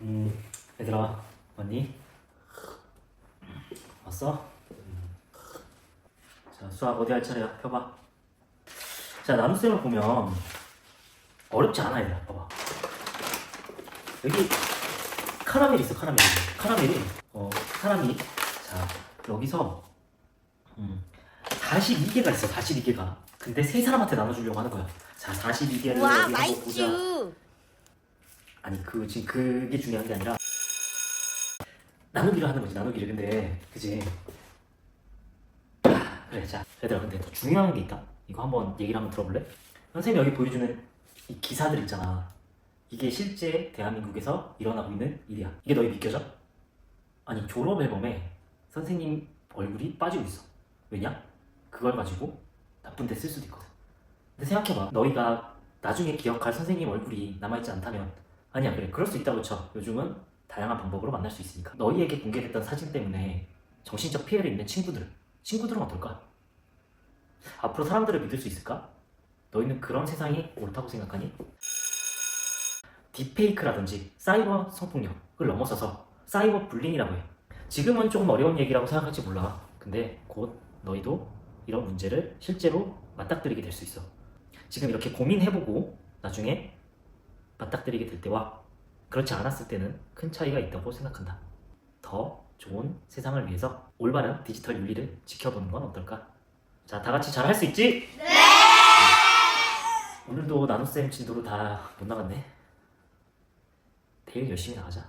음, 얘들아, 왔니? 왔어? 음. 자, 수학 어디 할 차례야? 펴봐. 자, 나눗셈을 보면 어렵지 않아, 얘들아. 봐봐. 여기 카라멜 있어, 카라멜. 카라멜이, 어, 사람이, 자, 여기서, 음, 42개가 있어, 42개가. 근데 세 사람한테 나눠주려고 하는 거야. 자, 42개를 와 여기 한번 보자. 아니 그 지금 그게 중요한 게 아니라 나누기를 하는 거지 나누기를. 근데 그지? 아, 그래 자 얘들아 근데 더 중요한 게 있다. 이거 한번 얘기를 한번 들어볼래? 선생님이 여기 보여주는 이 기사들 있잖아. 이게 실제 대한민국에서 일어나고 있는 일이야. 이게 너희 믿겨져? 아니 졸업 앨범에 선생님 얼굴이 빠지고 있어. 왜냐? 그걸 가지고 나쁜 데 쓸 수도 있거든. 근데 생각해봐. 너희가 나중에 기억할 선생님 얼굴이 남아있지 않다면 아니야 그래 그럴 수 있다고 쳐 요즘은 다양한 방법으로 만날 수 있으니까 너희에게 공개됐던 사진 때문에 정신적 피해를 입는 친구들 친구들은 어떨까? 앞으로 사람들을 믿을 수 있을까? 너희는 그런 세상이 옳다고 생각하니? 딥페이크라든지 사이버 성폭력을 넘어서서 사이버 불링이라고 해 지금은 조금 어려운 얘기라고 생각할지 몰라 근데 곧 너희도 이런 문제를 실제로 맞닥뜨리게 될 수 있어 지금 이렇게 고민해보고 나중에 맞닥뜨리게 될 때와 그렇지 않았을 때는 큰 차이가 있다고 생각한다. 더 좋은 세상을 위해서 올바른 디지털 윤리를 지켜보는 건 어떨까? 자, 다 같이 잘 할 수 있지? 네! 오늘도 나눗셈 진도로 다 못 나갔네. 내일 열심히 나가자.